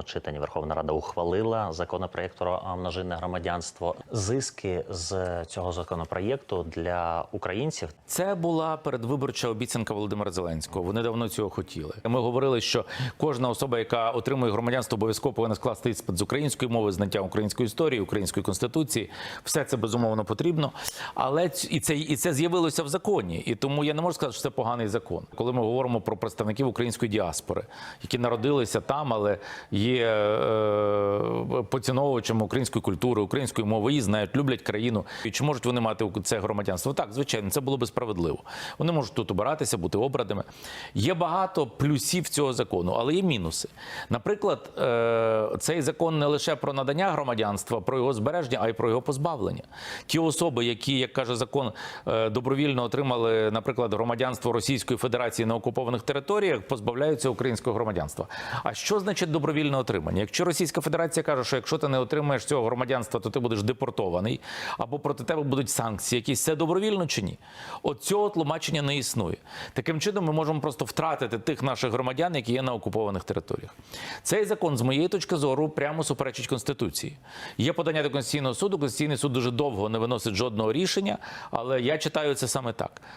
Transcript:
другому читанні Верховна Рада ухвалила законопроект про множинне громадянство. Зиски з цього законопроєкту для українців Це була передвиборча обіцянка Володимира Зеленського. Вони давно цього хотіли. Ми говорили, що кожна особа, яка отримує громадянство, обов'язково повинна скласти іспит з української мови, знаття української історії, української конституції. Все це безумовно потрібно. Але і це і це з'явилося в законі. І тому я не можу сказати, що це поганий закон. Коли ми говоримо про представників української діаспори, які народилися там, але є e поціновувачами української культури, української мови, її знають, люблять країну. І чи можуть вони мати це громадянство? Так, звичайно, це було би справедливо. Вони можуть тут обиратися, бути обраними. Є багато плюсів цього закону, але є мінуси. Наприклад, е, цей закон не лише про надання громадянства, про його збереження, а й про його позбавлення. Ті особи, які, як каже закон, е, добровільно отримали, наприклад, громадянство Російської Федерації на окупованих територіях, позбавляються українського громадянства. А що значить добровільне отримання? Якщо Російська Федерація каже, що якщо ти не отримаєш цього громадянства, то ти будеш депортований, або проти тебе будуть санкції, якісь це добровільно чи ні? От цього тлумачення не існує. Таким чином, ми можемо просто втратити тих наших громадян, які є на окупованих територіях. Цей закон, з моєї точки зору, прямо суперечить конституції. Є подання до конституційного суду. Конституційний суд дуже довго не виносить жодного рішення, але я читаю це саме так.